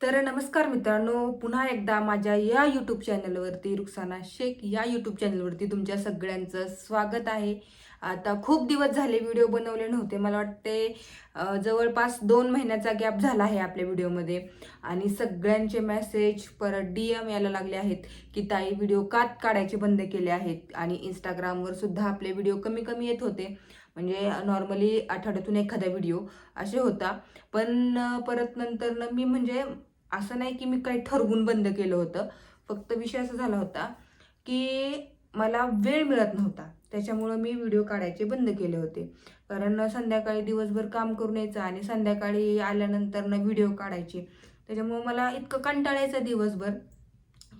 तर नमस्कार मित्रांनो पुन्हा एकदा माझ्या या यूट्यूब चॅनलवरती रुक्साना शेख या यूट्यूब चॅनलवरती तुमच्या सगळ्यांचं स्वागत आहे. आता खूप दिवस झाले व्हिडिओ बनवले नव्हते. मला वाटते जवळपास दोन महिन्याचा गॅप झाला आहे आपल्या व्हिडिओमध्ये आणि सगळ्यांचे मेसेज परत डी एम यायला लागले आहेत की ताई व्हिडिओ कात काढायचे बंद केले आहेत. आणि इंस्टाग्रामवर सुद्धा आपले व्हिडिओ कमी कमी येत होते. म्हणजे नॉर्मली आठवड्यातून एखादा व्हिडिओ असे होता. पण परत नंतर मी म्हणजे असं नाही की मी काही ठरवून बंद केलं होतं. फक्त विषय असा झाला होता की मला वेळ मिळत नव्हता. त्याच्यामुळं मी व्हिडिओ काढायचे बंद केले होते. कारण संध्याकाळी दिवसभर काम करून यायचं आणि संध्याकाळी आल्यानंतर ना व्हिडिओ काढायचे. त्याच्यामुळं मला इतकं कंटाळायचं दिवसभर.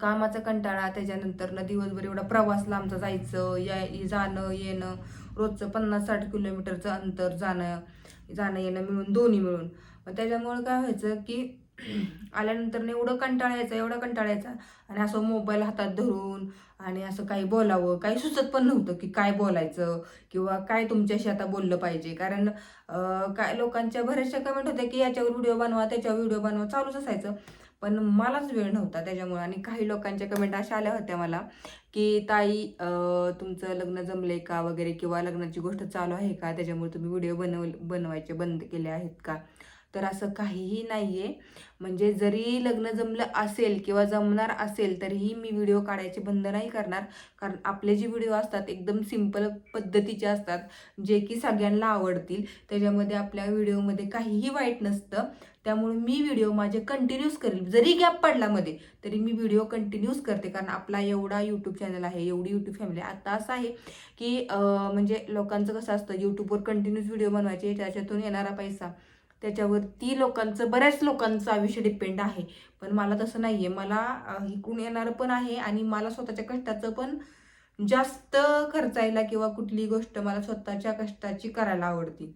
कामाचा कंटाळा त्याच्यानंतर ना दिवसभर एवढा प्रवास लांबचा जायचं या जाणं येणं रोजचं पन्नास साठ किलोमीटरचं अंतर जाणं जाणं येणं मिळून दोन्ही मिळून. मग त्याच्यामुळं काय व्हायचं की आल्यानंतर एवढं कंटाळा यायचा एवढा कंटाळा आणि असं मोबाईल हातात धरून आणि असं काही बोलावं काही सुचत पण नव्हतं की काय बोलायचं किंवा काय तुमच्याशी आता बोललं पाहिजे. कारण काय लोकांच्या बऱ्याचशा कमेंट होत्या की याच्यावर व्हिडिओ बनवा त्याच्यावर व्हिडिओ बनवा चालूच असायचं. पण मलाच वेळ नव्हता त्याच्यामुळे आणि काही लोकांच्या कमेंट अशा आल्या होत्या मला की ताई तुमचं लग्न जमले का वगैरे किंवा लग्नाची गोष्ट चालू आहे का? त्याच्यामुळे तुम्ही व्हिडिओ बनव बनवायचे बंद केले आहेत का? तर असं काहीही नाही आहे म्हणजे जरी लग्न जमलं असेल किंवा जमणार असेल तरीही मी व्हिडिओ काढायचे बंद नाही करणार. कारण आपले जे व्हिडिओ असतात एकदम सिंपल पद्धतीचे असतात जे की सगळ्यांना आवडतील. त्याच्यामध्ये आपल्या व्हिडिओमध्ये काहीही वाईट नसतं. त्यामुळे मी व्हिडिओ माझे कंटिन्यूस करेल जरी गॅप पडला मध्ये तरी मी व्हिडिओ कंटिन्यूस करते. कारण आपला एवढा यूट्यूब चॅनल आहे एवढी यूट्यूब फॅमिली आता असं आहे की म्हणजे लोकांचं कसं असतं यूट्यूबवर कंटिन्यूस व्हिडिओ बनवायचे त्याच्यातून येणारा पैसा. त्याच्यावरती लोकांचं बऱ्याच लोकांचं आयुष्य डिपेंड आहे. पण मला तसं नाही आहे मला इकून इकडून येणारं पण आहे आणि मला स्वतःच्या कष्टाचं पण जास्त खर्चायला किंवा कुठली गोष्ट मला स्वतःच्या कष्टाची करायला आवडती.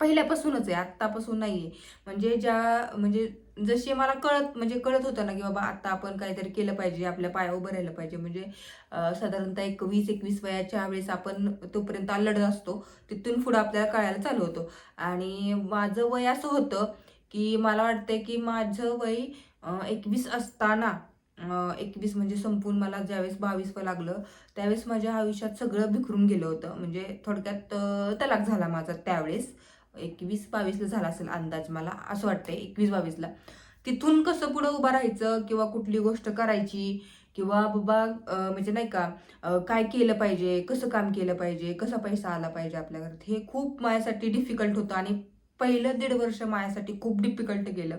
पहिल्यापासूनच आहे. आत्तापासून नाही आहे म्हणजे ज्या म्हणजे जशी मला कळत म्हणजे कळत होतं ना की बाबा आता आपण काहीतरी केलं पाहिजे आपल्या पाया उभं राहिलं पाहिजे. म्हणजे साधारणतः एक वीस एकवीस वयाच्या वेळेस आपण तोपर्यंत लढत असतो तिथून पुढं आपल्याला कळायला चालू होतो. आणि माझं वय असं होतं की मला वाटतंय की माझं वय एकवीस असताना एकवीस म्हणजे संपून मला ज्यावेळेस बावीसवं लागलं त्यावेळेस माझ्या आयुष्यात सगळं बिखरून गेलं होतं. म्हणजे थोडक्यात तलाक झाला माझा त्यावेळेस. एकवीस बावीसला झाला असेल अंदाज मला असं वाटतंय एकवीस बावीसला. तिथून कसं पुढं उभं राहायचं किंवा कुठली गोष्ट करायची किंवा बाबा म्हणजे नाही का काय केलं पाहिजे कसं काम केलं पाहिजे कसा पैसा आला पाहिजे आपल्या घरात हे खूप माझ्यासाठी डिफिकल्ट होतं आणि पहिलं दीड वर्ष माझ्यासाठी खूप डिफिकल्ट गेलं.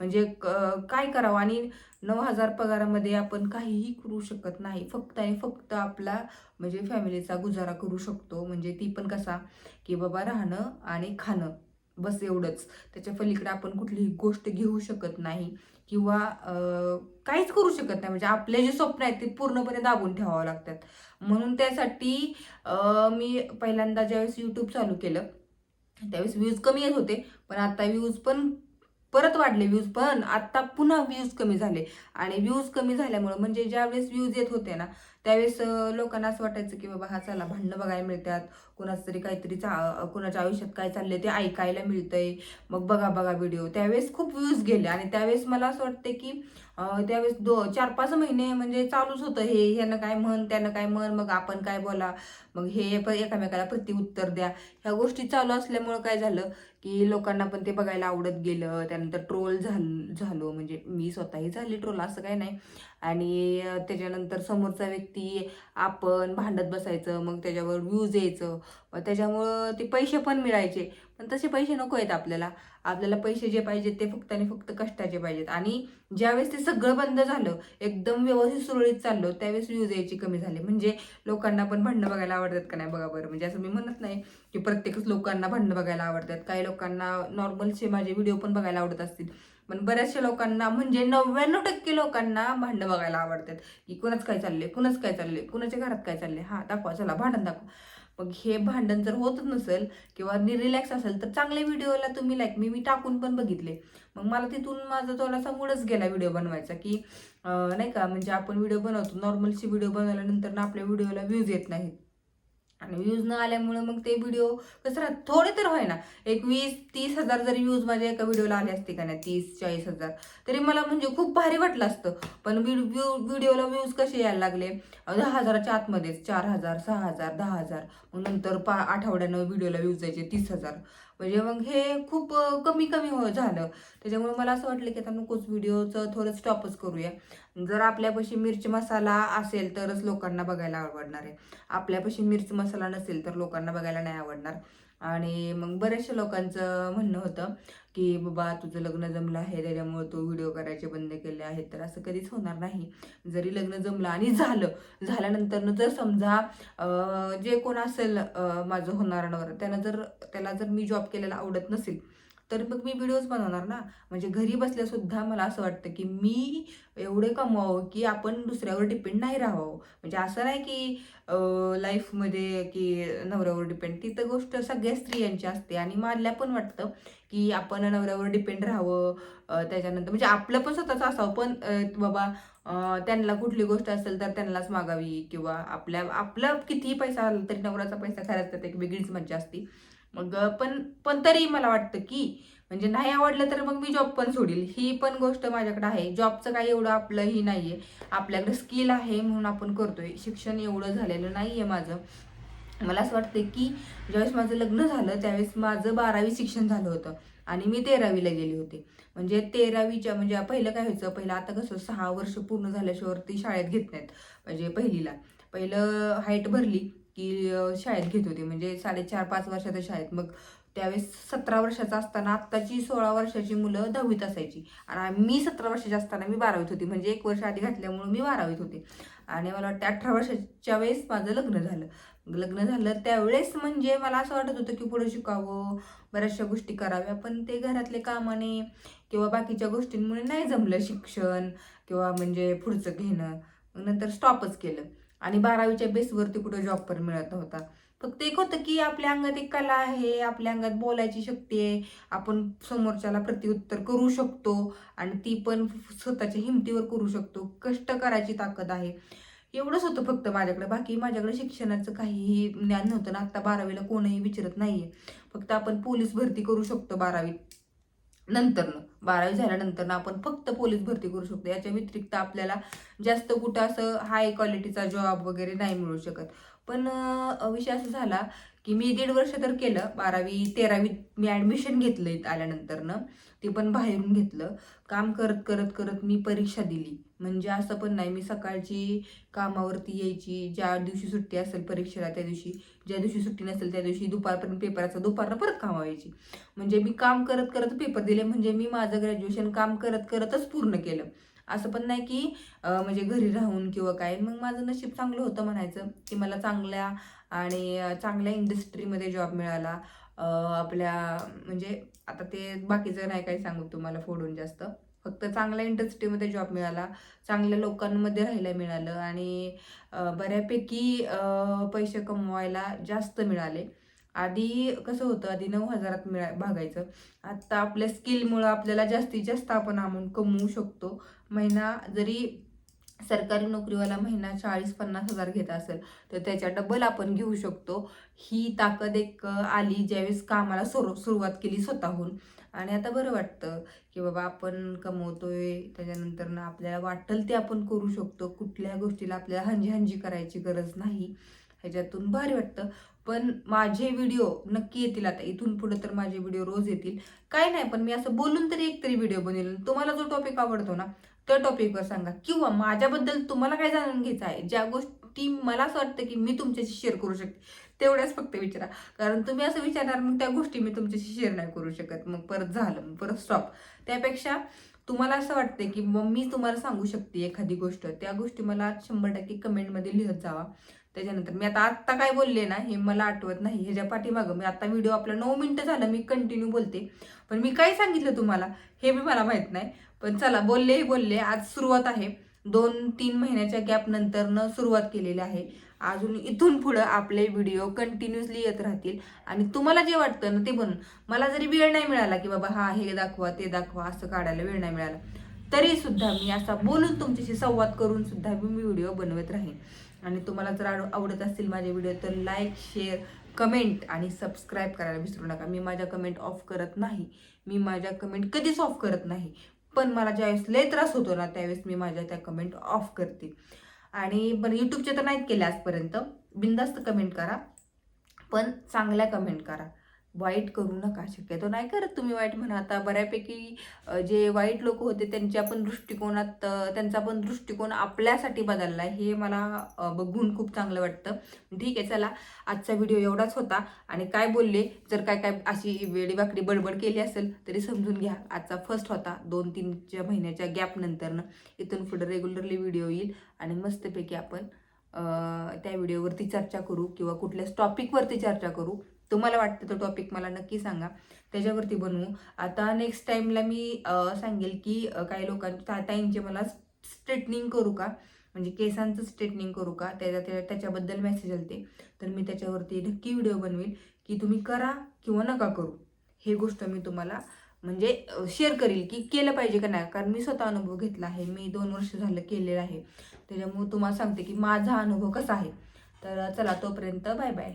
म्हणजे क- काय करावं? आणि नऊ हजार पगारामध्ये आपण काहीही करू शकत नाही. फक्त आणि फक्त आपला म्हणजे फॅमिलीचा गुजारा करू शकतो. म्हणजे ती पण कसा? की बाबा राहणं आणि खाणं. बस एवढंच. त्याच्या पलीकडे आपण कुठलीही गोष्ट घेऊ शकत नाही. किंवा काहीच करू शकत नाही. म्हणजे आपले जे स्वप्न आहेत ते पूर्णपणे दाबून ठेवावं लागतात. म्हणून त्यासाठी मी पहिल्यांदा ज्यावेळेस यूट्यूब चालू केलं त्यावेळेस व्ह्यूज कमी येत होते. पण आता व्ह्यूज पण परत वाढले व्ह्यूज पण आता पुन्हा व्ह्यूज कमी झाले. आणि व्ह्यूज कमी झाल्यामुळं म्हणजे ज्यावेळेस व्ह्यूज येत होते ना त्यावेळेस लोकांना असं वाटायचं की बाबा हा चला भांडणं बघायला मिळतात. कुणाचं तरी काहीतरी चा कुणाच्या आयुष्यात काय चाललंय ते ऐकायला मिळतंय. मग बघा बघा व्हिडिओ त्यावेळेस खूप व्ह्यूज गेले आणि त्यावेळेस मला असं वाटतं की त्यावेळेस दो चार पाच महिने म्हणजे चालूच होतं हे. ह्यानं काय म्हण त्यानं काय म्हण मग आपण काय बोला. मग हे एकामेकाला प्रतिउत्तर द्या. ह्या गोष्टी चालू असल्यामुळं काय झालं की लोकांना पण ते बघायला आवडत गेलं. त्यानंतर ट्रोल झाल झालो. म्हणजे मी स्वतःही झाली ट्रोल असं काही नाही. आणि त्याच्यानंतर समोरचा व्यक्ती आपण भांडत बसायचं मग त्याच्यावर व्ह्यूज यायचं. मग त्याच्यामुळं ते पैसे पण मिळायचे. पण तसे पैसे नको आहेत आपल्याला. आपल्याला पैसे जे पाहिजेत ते फक्त आणि फक्त कष्टाचे पाहिजेत. आणि ज्यावेळेस ते सगळं बंद झालं एकदम व्यवस्थित सुरळीत चाललं त्यावेळेस व्ह्यूज यायची कमी झाली. म्हणजे लोकांना पण भांडणं बघायला आवडतात का नाही बघा बरं? म्हणजे असं मी म्हणत नाही की प्रत्येकच लोकांना भांडणं बघायला आवडतात. काही लोकांना नॉर्मलचे माझे व्हिडिओ पण बघायला आवडत असतील. पण बऱ्याचशा लोकांना म्हणजे नव्याण्णव टक्के लोकांना भांडणं बघायला आवडतात. की कुणाच काय चालले कुणाच काय चालले कुणाच्या घरात काय चालले हा दाखवा चला भांडण दाखवा. मग हे भांडण जर होत नसेल किंवा रिलॅक्स असेल तर चांगल्या व्हिडिओला तुम्ही लाईक मी मी टाकून पण बघितले. मग मला तिथून माझा थोडासा मूडच गेला व्हिडिओ बनवायचा की नाही का म्हणजे आपण व्हिडिओ बनवतो नॉर्मलची व्हिडिओ बनवल्यानंतर ना आपल्या व्हिडिओला व्ह्यूज येत नाहीत. आणि व्ह्यूज न आल्यामुळं मग ते व्हिडिओ कसं राहत? थोडे तर होईना. एक वीस तीस हजार जरी व्ह्यूज माझ्या एका व्हिडिओला आले असते का नाही तीस चाळीस हजार तरी मला म्हणजे खूप भारी वाटलं असतं. पण व्हिडिओला व्ह्यूज कसे यायला लागले? दहा हजाराच्या आतमध्येच. चार हजार सहा हजार दहा हजार. मग नंतर पा आठवड्यानं व्हिडिओला व्ह्यूज जायचे तीस हजार. म्हणजे मग हे खूप कमी कमी हो झालं. त्याच्यामुळे मला असं वाटलं की आता नकोच व्हिडिओचं थोडं स्टॉपच करूया. जर आपल्यापाशी मिरची मसाला असेल तरच लोकांना बघायला आवडणार आहे. आपल्यापाशी मिरची मसाला नसेल तर लोकांना बघायला नाही आवडणार. आणि मग बऱ्याचशा लोकांचं म्हणणं होतं की बाबा तुझं लग्न जमलं आहे त्याच्यामुळे तू व्हिडिओ करायचे बंद केले आहेत. तर असं कधीच होणार नाही. जरी लग्न जमलं आणि झालं झाल्यानंतरनं जर समजा जे कोण असेल माझं होणार त्यानं जर त्याला जर मी जॉब केलेला आवडत नसेल तर मग मी व्हिडिओज बनवणार ना. म्हणजे घरी बसल्यासुद्धा मला असं वाटतं की मी एवढे कमवावं की आपण दुसऱ्यावर डिपेंड नाही राहावं. म्हणजे असं नाही की लाईफमध्ये की नवऱ्यावर डिपेंड ती तर गोष्ट सगळ्या स्त्रियांची असते. आणि मला पण वाटतं की आपण नवऱ्यावर डिपेंड राहावं. त्याच्यानंतर म्हणजे आपलं पण स्वतःचं असावं. पण बाबा त्यांना कुठली गोष्ट असेल तर त्यांनाच मागावी. किंवा आपल्या आपला कितीही पैसा आला तरी नवऱ्याचा पैसा खर्च त्यात एक वेगळीच मज्जा असते. मग पण पण तरी मला वाटतं की म्हणजे नाही आवडलं तर मग मी जॉब पण सोडील. ही पण गोष्ट माझ्याकडे आहे. जॉबचं काही एवढं आपलंही नाही आहे आपल्याकडे स्किल आहे म्हणून आपण करतोय. शिक्षण एवढं झालेलं नाही आहे माझं. मला असं वाटतं की ज्यावेळेस माझं लग्न झालं त्यावेळेस माझं बारावी शिक्षण झालं होतं. आणि मी तेरावीला गेले होते. म्हणजे तेरावीच्या म्हणजे पहिलं काय व्हायचं? पहिलं आता कसं सहा वर्ष पूर्ण झाल्याशिवाय शाळेत घेत नाहीत. म्हणजे पहिलीला. पहिलं हाईट भरली. की शाळेत घेत होते. म्हणजे साडेचार पाच वर्षाच्या शाळेत. मग त्यावेळेस सतरा वर्षाचा असताना आत्ताची सोळा वर्षाची मुलं दहावीत असायची. आणि मी सतरा वर्षाची असताना मी बारावीत होती. म्हणजे एक वर्ष आधी घातल्यामुळं मी बारावीत होते. आणि मला वाटतं अठरा वर्षाच्या वेळेस माझं लग्न झालं. लग्न झालं त्यावेळेस म्हणजे मला असं वाटत होतं की पुढे शिकावं बऱ्याचशा गोष्टी कराव्या. पण ते घरातले कामाने किंवा बाकीच्या गोष्टींमुळे नाही जमलं शिक्षण किंवा म्हणजे पुढचं घेणं. नंतर स्टॉपच केलं. आणि बारावीच्या बेसवरती कुठं जॉब पण मिळत नव्हता. फक्त एक होतं की आपल्या अंगात एक कला आहे आपल्या अंगात बोलायची शक्ती आहे. आपण समोरच्याला प्रत्युत्तर करू शकतो आणि ती पण स्वतःच्या हिमतीवर करू शकतो. कष्ट करायची ताकद आहे. एवढंच होतं फक्त माझ्याकडे. बाकी माझ्याकडे शिक्षणाचं काहीही ज्ञान नव्हतं ना आत्ता बारावीला कोणीही विचारत नाही आहे फक्त आपण पोलीस भरती करू शकतो बारावीत. नंतरनं बारावी झाल्यानंतर आपण फक्त पोलीस भरती करू शकतो. याच्या व्यतिरिक्त आपल्याला जास्त कुठं असं हाय क्वालिटीचा जॉब वगैरे नाही मिळू शकत. पण विषय असा झाला की मी दीड वर्ष तर केलं बारावी तेरावीत मी ॲडमिशन घेतलं इथं आल्यानंतरनं. ते पण बाहेरून घेतलं. काम करत करत करत मी परीक्षा दिली. म्हणजे असं पण नाही मी सकाळची कामावरती यायची. ज्या दिवशी सुट्टी असेल परीक्षेला त्या दिवशी ज्या दिवशी सुट्टी नसेल त्या दिवशी दुपारपर्यंत पेपराचं दुपारनं परत काम व्हायची. म्हणजे मी काम करत करत पेपर दिले. म्हणजे मी माझं ग्रॅज्युएशन काम करत करतच पूर्ण केलं. असं पण नाही की म्हणजे घरी राहून किंवा काय. मग माझं नशीब चांगलं होतं म्हणायचं की मला चांगल्या आणि चांगल्या इंडस्ट्रीमध्ये जॉब मिळाला. आपल्या म्हणजे आता ते बाकीचं नाही काही सांगू तुम्हाला फोडून जास्त. फक्त चांगल्या इंडस्ट्रीमध्ये जॉब मिळाला. चांगल्या लोकांमध्ये राहायला मिळालं आणि बऱ्यापैकी पैसे कमवायला जास्त मिळाले. आधी कसं होतं आधी नऊ हजारात मिळा भागायचं. आत्ता आपल्या स्किलमुळं आपल्याला जास्तीत जास्त आपण अमाऊंट कमवू शकतो. महिना जरी सरकारी नोकरीवाला महिना चाळीस पन्नास हजार घेत असेल तर त्याच्या डबल आपण घेऊ शकतो. ही ताकद एक आली ज्यावेळेस कामाला सुरू सुरुवात केली स्वतःहून. आणि आता बरं वाटतं की बाबा आपण कमवतोय त्याच्यानंतर ना आपल्याला वाटेल ते आपण करू शकतो. कुठल्या गोष्टीला आपल्याला हंजी हंजी करायची गरज नाही. ह्याच्यातून भारी वाटतं. पण माझे व्हिडिओ नक्की येतील आता. इथून पुढे तर माझे व्हिडिओ रोज येतील. काय नाही पण मी असं बोलून तरी एक तरी व्हिडिओ बनवेल. तुम्हाला जो टॉपिक आवडतो ना त्या टॉपिकवर सांगा. किंवा माझ्याबद्दल तुम्हाला काय जाणून घ्यायचं आहे? ज्या गोष्टी मला असं वाटतं की मी तुमच्याशी शेअर करू शकते तेवढ्याच फक्त विचारा. कारण तुम्ही असं विचारणार मग त्या गोष्टी मी तुमच्याशी शेअर नाही करू शकत. मग परत झालं मग परत स्टॉप त्यापेक्षा तुम्हाला असं वाटतं की मग मी तुम्हाला सांगू शकते एखादी गोष्ट. त्या गोष्टी मला शंभर टक्के कमेंटमध्ये लिहत जावा. त्याच्यानंतर मी आता आत्ता काय बोलले ना हे मला आठवत नाही. ह्याच्या पाठीमागं मी आता व्हिडिओ आपला नऊ मिनटं झालं मी कंटिन्यू बोलते. पण मी काय सांगितलं तुम्हाला हे बी मला माहीत नाही. पण चला बोलले बोलले. आज सुरुवात आहे. दोन तीन महिन्याच्या गॅप नंतरनं सुरुवात केलेली आहे. अजून इथून पुढं आपले व्हिडिओ कंटिन्युअसली येत राहतील. आणि तुम्हाला जे वाटतं ना ते बनून मला जरी वेळ नाही मिळाला की बाबा हा हे दाखवा ते दाखवा असं काढायला वेळ नाही मिळाला. तरी सुद्धा मी असा बोलून तुमच्याशी संवाद करून सुद्धा मी व्हिडिओ बनवत राहीन. आणि तुम्हाला जर आव- आवडत असतील माझे व्हिडिओ तर लाईक शेअर कमेंट आणि सबस्क्राईब करायला विसरू नका. मी माझ्या कमेंट ऑफ करत नाही. मी माझ्या कमेंट कधीच ऑफ करत नाही. पण मला ज्यावेळेस लय त्रास होतो ना त्यावेळेस मी माझ्या त्या कमेंट ऑफ करते. आणि पण यूट्यूबचे तर नाहीत केले आजपर्यंत. बिंदास्त कमेंट करा. पण चांगल्या कमेंट करा. वाईट करू नका शक्यतो नाही करत तुम्ही वाईट म्हणा. आता बऱ्यापैकी जे वाईट लोक होते त्यांच्या पण दृष्टिकोनात त्यांचा पण दृष्टिकोन आपल्यासाठी बदलला. हे मला बघून खूप चांगलं वाटतं. ठीक आहे चला. आजचा व्हिडिओ एवढाच होता. आणि काय बोलले? जर काय काय अशी वेडीवाकडी बडबड केली असेल तरी समजून घ्या. आजचा फर्स्ट होता. दोन तीनच्या महिन्याच्या गॅप नंतरनं इथून पुढे रेग्युलरली व्हिडिओ येईल. आणि मस्तपैकी आपण त्या व्हिडिओवरती चर्चा करू किंवा कुठल्याच टॉपिकवरती चर्चा करू. तुम्हाला वाटतं तो टॉपिक मला नक्की सांगा. त्याच्यावरती बनवू. आता नेक्स्ट टाईमला मी सांगेल की काही लोकांच्या ताईंचे मला स्ट्रेटनिंग करू का? म्हणजे केसांचं स्ट्रेटनिंग करू का? त्याच्या त्या- त्याच्याबद्दल मेसेज आलते. तर मी त्याच्यावरती नक्की व्हिडिओ बनवेल की तुम्ही करा किंवा नका करू. हे गोष्ट मी तुम्हाला म्हणजे शेअर करील की केलं पाहिजे का नाही? कारण मी स्वतः अनुभव घेतला आहे. मी दोन वर्ष झालं केलेलं आहे. त्याच्यामुळे तुम्हाला सांगते की माझा अनुभव कसा आहे. तर चला तोपर्यंत बाय बाय